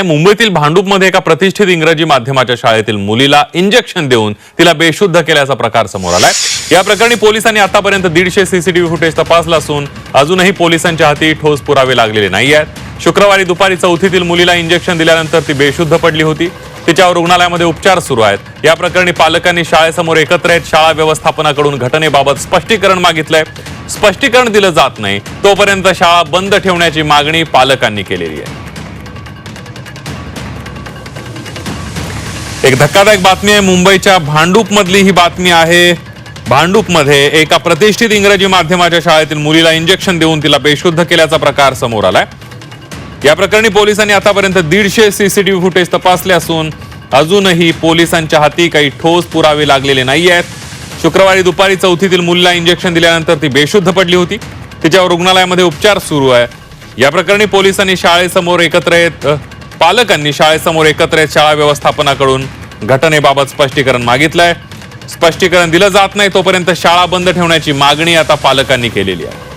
मुंबईतील भांडूपमध्ये एका प्रतिष्ठित इंग्रजी माध्यमाच्या शाळेतील मुलीला इंजेक्शन देऊन तिला बेशुद्ध केल्याचा प्रकार समोर आलाय. या प्रकरणी पोलिसांनी आतापर्यंत दीडशे सीसीटीव्ही फुटेज तपासला असून अजूनही पोलिसांच्या हाती ठोस पुरावे लागलेले नाही आहेत. शुक्रवारी दुपारी चौथीतील मुलीला इंजेक्शन दिल्यानंतर ती बेशुद्ध पडली होती. तिच्यावर रुग्णालयामध्ये उपचार सुरू आहेत. या प्रकरणी पालकांनी शाळेसमोर एकत्र येत शाळा व्यवस्थापनाकडून घटनेबाबत स्पष्टीकरण मागितलंय. स्पष्टीकरण दिलं जात नाही. तोपर्यंत शाळा बंद ठेवण्याची मागणी पालकांनी केलेली आहे. एक धक्कादायक बातमी आहे. मुंबईच्या भांडूपमधली ही बातमी आहे. भांडूपमध्ये एका प्रतिष्ठित इंग्रजी माध्यमाच्या शाळेतील मुलीला इंजेक्शन देऊन तिला बेशुद्ध केल्याचा प्रकार समोर आलाय. या प्रकरणी पोलिसांनी आतापर्यंत दीडशे सीसीटीव्ही फुटेज तपासले असून अजूनही पोलिसांच्या हाती काही ठोस पुरावे लागलेले नाही आहेत शुक्रवारी दुपारी चौथीतील मुलीला इंजेक्शन दिल्यानंतर ती बेशुद्ध पडली होती. तिच्यावर रुग्णालयामध्ये उपचार सुरू आहे. या प्रकरणी पोलिसांनी शाळेसमोर एकत्र येत पालकांनी शाळेसमोर एकत्र येत शाळा व्यवस्थापनाकडून घटनेबाबत स्पष्टीकरण मागितलंय. स्पष्टीकरण दिलं जात नाही तोपर्यंत शाळा बंद ठेवण्याची मागणी आता पालकांनी केलेली आहे.